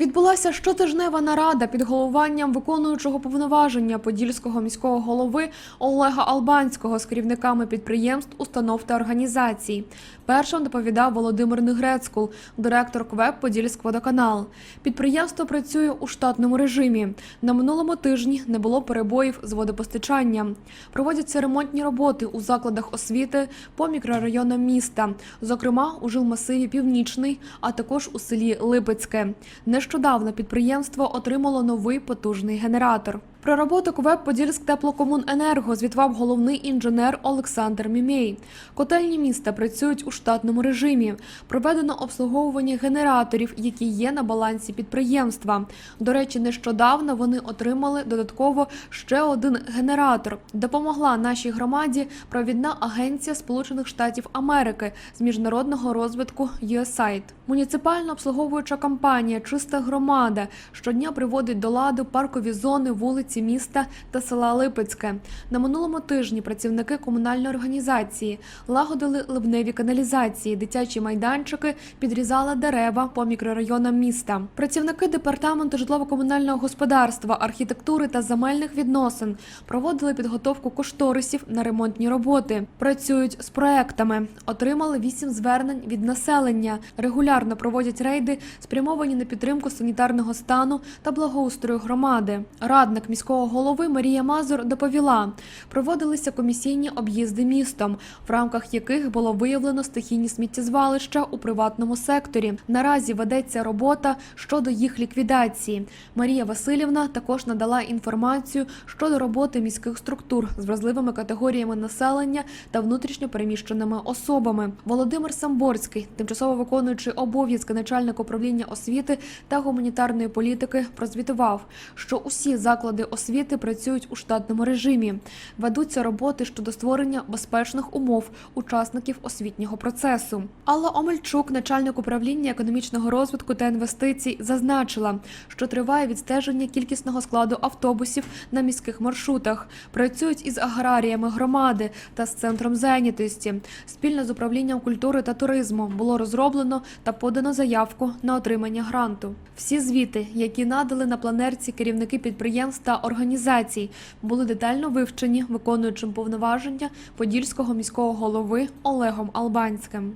Відбулася щотижнева нарада під головуванням виконуючого повноваження подільського міського голови Олега Албанського з керівниками підприємств, установ та організацій. Першим доповідав Володимир Негрецькул, директор КВЕП Подільськводоканал. Підприємство працює у штатному режимі. На минулому тижні не було перебоїв з водопостачанням. Проводяться ремонтні роботи у закладах освіти по мікрорайонам міста, зокрема у жилмасиві Північний, а також у селі Липецьке. Нещодавно підприємство отримало новий потужний генератор. Про роботу КВЕП Подільськ теплокомуненерго звітував головний інженер Олександр Мімей. Котельні міста працюють у штатному режимі. Проведено обслуговування генераторів, які є на балансі підприємства. До речі, нещодавно вони отримали додатково ще один генератор. Допомогла нашій громаді провідна агенція Сполучених Штатів Америки з міжнародного розвитку USAID. Муніципальна обслуговуюча компанія Чиста громада щодня приводить до ладу паркові зони вулиці міста та села Липецьке. На минулому тижні працівники комунальної організації лагодили ливневі каналізації, дитячі майданчики, підрізали дерева по мікрорайонам міста. Працівники департаменту житлово-комунального господарства, архітектури та земельних відносин проводили підготовку кошторисів на ремонтні роботи. Працюють з проектами, отримали вісім звернень від населення. Регулярно проводять рейди, спрямовані на підтримку санітарного стану та благоустрою громади. Радник міського голови Марія Мазур доповіла, проводилися комісійні об'їзди містом, в рамках яких було виявлено стихійні сміттєзвалища у приватному секторі. Наразі ведеться робота щодо їх ліквідації. Марія Васильівна також надала інформацію щодо роботи міських структур з вразливими категоріями населення та внутрішньо переміщеними особами. Володимир Самборський, тимчасово виконуючий обов'язки начальника управління освіти та гуманітарної політики, прозвітував, що усі заклади освіти працюють у штатному режимі. Ведуться роботи щодо створення безпечних умов учасників освітнього процесу. Алла Омельчук, начальник управління економічного розвитку та інвестицій, зазначила, що триває відстеження кількісного складу автобусів на міських маршрутах. Працюють із аграріями громади та з центром зайнятості. Спільно з управлінням культури та туризму було розроблено та подано заявку на отримання гранту. Всі звіти, які надали на планерці керівники підприємств та організацій, були детально вивчені виконуючим повноваження подільського міського голови Олегом Албанським.